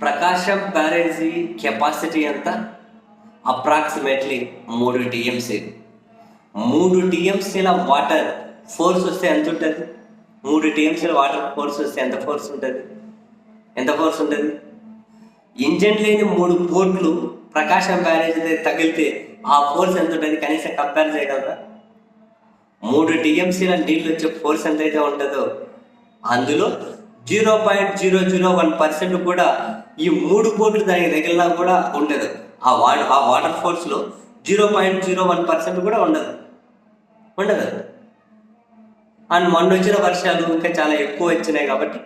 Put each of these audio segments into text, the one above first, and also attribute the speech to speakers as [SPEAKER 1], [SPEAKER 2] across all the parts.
[SPEAKER 1] ప్రకాశం barrage capacity ఎంత? Approximately మూడు TMC మూడు టీఎంసీల వాటర్ ఫోర్స్ వస్తే ఎంత ఉంటుంది? మూడు టీఎంసీల వాటర్ ఫోర్స్ వస్తే ఎంత ఫోర్స్ ఉంటుంది? ఎంత ఫోర్స్ ఉంటుంది? ఇంజన్ లేని మూడు పోర్ట్లు ప్రకాశం బ్యారేజ్ తగిలితే ఆ ఫోర్స్ ఎంత ఉంటుంది? కనీసం కంపేర్ చేయగలరా? మూడు టీఎంసీల నీళ్ళు వచ్చే ఫోర్స్ ఎంత అయితే ఉంటుందో అందులో zero point zero zero one percent కూడా ఈ మూడు కోట్లు దానికి తగిలినా కూడా ఉండదు. ఆ వాటర్ ఆ water ఫోర్స్లో zero point zero one percent కూడా ఉండదు. ఉండదు. అండ్ మొన్న వచ్చిన వర్షాలు ఇంకా చాలా ఎక్కువ వచ్చినాయి కాబట్టి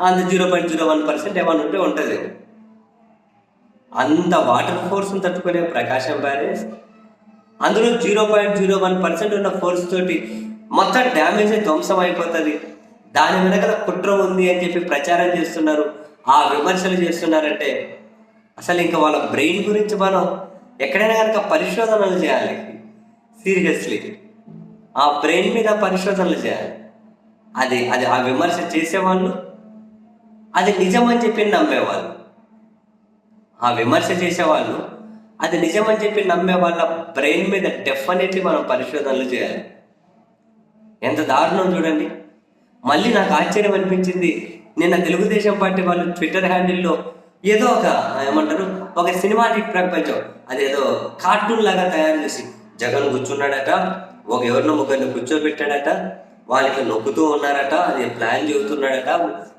[SPEAKER 1] అంత zero point zero one percent ఏమైనా ఉంటే ఉంటుంది. అంత వాటర్ ఫోర్స్ని తట్టుకునే ప్రకాశం బ్యారేజ్ అందులో zero point zero one percent ఉన్న ఫోర్స్ తోటి మొత్తం డ్యామేజ్ ధ్వంసం అయిపోతుంది. దాని వెనకాల కుట్ర ఉంది అని చెప్పి ప్రచారం చేస్తున్నారు. ఆ విమర్శలు చేస్తున్నారంటే అసలు ఇంకా వాళ్ళ బ్రెయిన్ గురించి మనం ఎక్కడైనా కనుక పరిశోధనలు చేయాలి. సీరియస్లీ. ఆ బ్రెయిన్ మీద పరిశోధనలు చేయాలి. అది అది ఆ విమర్శ చేసేవాళ్ళు అది నిజమని చెప్పి నమ్మేవాళ్ళు. ఆ విమర్శ చేసేవాళ్ళు అది నిజమని చెప్పి నమ్మే వాళ్ళ బ్రెయిన్ మీద డెఫినెట్లీ మనం పరిశోధనలు చేయాలి. ఎంత దారుణం చూడండి. మళ్ళీ నాకు ఆశ్చర్యం అనిపించింది. నిన్న తెలుగుదేశం పార్టీ వాళ్ళు ట్విట్టర్ హ్యాండిల్లో ఏదో ఒక ఏమంటారు ఒక సినిమాటిక్ ప్రపంచం అదేదో కార్టూన్ లాగా తయారు చేసి జగన్ కూర్చున్నాడట ఒక ఎవరినో ముగ్గురిని కూర్చోబెట్టాడట వాళ్ళకి నొక్కుతూ ఉన్నారట అది ప్లాన్ చెబుతున్నాడట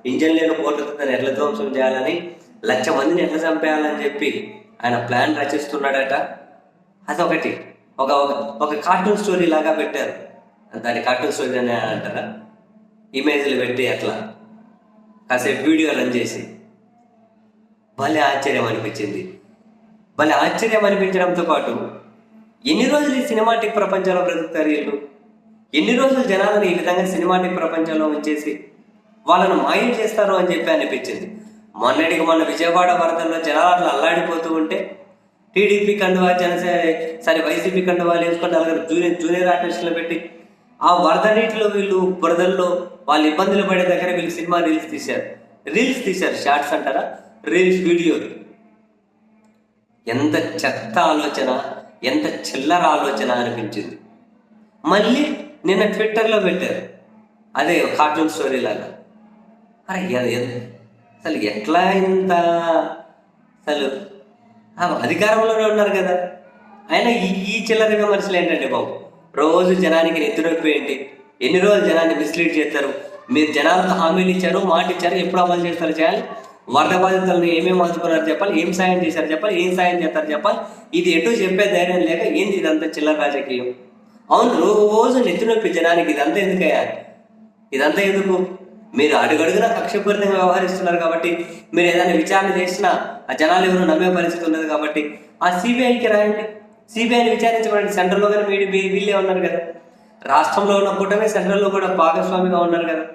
[SPEAKER 1] ఇంజన్ లేని పోట్లతో దాన్ని ఎట్ల ధ్వంసం చేయాలని లక్ష మందిని ఎట్లా చంపేయాలని చెప్పి ఆయన ప్లాన్ రచిస్తున్నాడట. అదొకటి. ఒక ఒక ఒక కార్టూన్ స్టోరీ లాగా పెట్టారు. దాని కార్టూన్ స్టోరీ అని అంటారా? ఇమేజ్లు పెట్టి అట్లా కాసేపు వీడియో రన్ చేసి భలే ఆశ్చర్యం అనిపించింది. భలే ఆశ్చర్యం అనిపించడంతో పాటు ఎన్ని రోజులు ఈ సినిమాటిక్ ప్రపంచంలో బ్రతుకుతారు వీళ్ళు? ఎన్ని రోజులు జనాలను ఈ విధంగా సినిమాటిక్ ప్రపంచంలో ఉంచేసి వాళ్ళను మాయం చేస్తారు అని చెప్పి అనిపించింది. మొన్నటికి మొన్న విజయవాడ వరదల్లో జనాలు అట్లా అల్లాడిపోతూ ఉంటే టీడీపీ కండువా జనసేన సరే వైసీపీ కండువాలు వేసుకుంటే అలాగే జూనియర్ జూనియర్ ఆర్టిస్టులు పెట్టి ఆ వరద నీటిలో వీళ్ళు బురదల్లో వాళ్ళు ఇబ్బందులు పడే దగ్గర వీళ్ళు సినిమా రీల్స్ తీశారు. రీల్స్ తీశారు షార్ట్స్ అంటారా? రీల్స్ వీడియోలు ఎంత చెత్త ఆలోచన ఎంత చిల్లర ఆలోచన అనిపించింది. మళ్ళీ నిన్న ట్విట్టర్లో పెట్టారు. అదే కార్టూన్ స్టోరీ లాగా. అరే అసలు ఎట్లా ఇంత అసలు? అధికారంలోనే ఉన్నారు కదా. అయినా ఈ చిల్లరగా చిల్లర విమర్శలు బాబు? రోజు జనానికి నెత్తినొప్పి ఏంటి ఎన్ని రోజులు జనాన్ని మిస్లీడ్ చేస్తారు? మీరు జనాలకు హామీలు ఇచ్చారు మాట ఇచ్చారు ఎప్పుడు అమలు చేస్తారు చేయాలి? వరద బాధితులను ఏమేమి అందుకున్నారు చెప్పాలి? ఏం సాయం చేశారు చెప్పాలి? ఏం సాయం చేస్తారు చెప్పాలి? ఇది ఎటు చెప్పే ధైర్యం లేక ఏంది ఇదంతా చిల్లర రాజకీయం? అవును రోజు నెత్తినొప్పి జనానికి ఇదంతా ఎందుకయ్యా? ఇదంతా ఎందుకు? మీరు అడుగడుగునా కక్షపూరితంగా వ్యవహరిస్తున్నారు కాబట్టి మీరు ఏదైనా విచారణ చేసినా ఆ జనాలు ఎవరు నమ్మే పరిస్థితి ఉన్నది కాబట్టి ఆ సిబిఐకి రాయండి. సిబిఐని విచారించబడండి. సెంట్రల్లో కానీ వీడి వీళ్ళే ఉన్నారు కదా. రాష్ట్రంలో ఉన్న కూటమి సెంట్రల్లో కూడా భాగస్వామిగా ఉన్నారు కదా.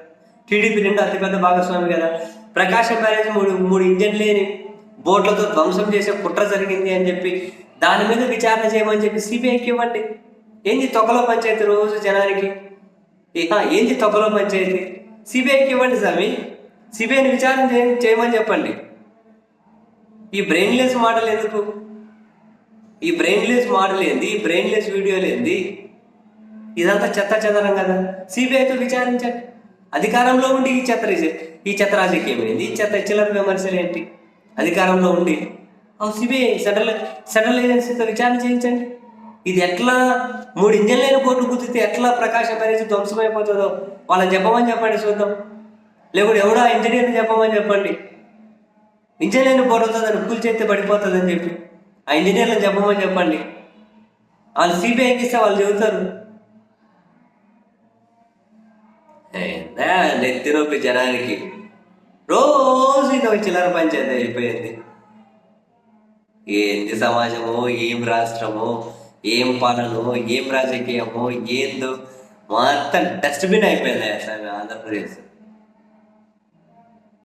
[SPEAKER 1] టీడీపీ రెండు అతిపెద్ద భాగస్వామి కదా. ప్రకాశం బ్యారేజ్ మూడు మూడు ఇంజన్ లేని బోట్లతో ధ్వంసం చేసే కుట్ర జరిగింది అని చెప్పి దాని మీద విచారణ చేయమని చెప్పి సిబిఐకి ఇవ్వండి. ఏంది తొక్కలో పంచాయతీ రోజు జనానికి? ఏంది తొక్కలో పంచాయతీ? సిబిఐకి ఇవ్వండి స్వామి. సిబిఐని విచారణ చేయ- చేయమని చెప్పండి. ఈ బ్రెయిన్లెస్ మోడల్ ఎందుకు? ఈ బ్రెయిన్లెస్ మోడల్ ఏంది? ఈ బ్రెయిన్లెస్ వీడియోలు ఏంది? ఇదంతా చెత్త చెదరం కదా. సిబిఐతో విచారించండి. అధికారంలో ఉండి ఈ చెత్త ఈ చెత్త రాజకీయం ఏంది ఈ చెత్త చిల్లర విమర్శలు ఏంటి? అధికారంలో ఉండి. సిబిఐ సెంట్రల్ సెంట్రల్ ఏజెన్సీతో విచారణ చేయించండి. ఇది ఎట్లా మూడు ఇంజన్ లేని బోట్లు గుర్తితే ఎట్లా ప్రకాశం అనేది ధ్వంసమైపోతుందో వాళ్ళని చెప్పమని చెప్పండి చూద్దాం. లేకుంటే ఎవడో ఆ ఇంజనీర్ని చెప్పమని చెప్పండి. ఇంజనీర్ని లేని బోట్లతో కూల్ చేస్తే పడిపోతుందని చెప్పి ఆ ఇంజనీర్లను చెప్పమని చెప్పండి. వాళ్ళు సిబిఐకి ఇస్తే వాళ్ళు చెబుతారు. నెత్తి నొప్పి జనానికి. రోజు ఇది ఒక చిల్లర పంచాయతీ అయిపోయింది. ఏంది సమాజము ఏం రాష్ట్రము ఏం పాలనము ఏం రాజకీయము ఏందో మొత్తం డస్ట్బిన్ అయిపోయింది అసలు ఆంధ్రప్రదేశ్.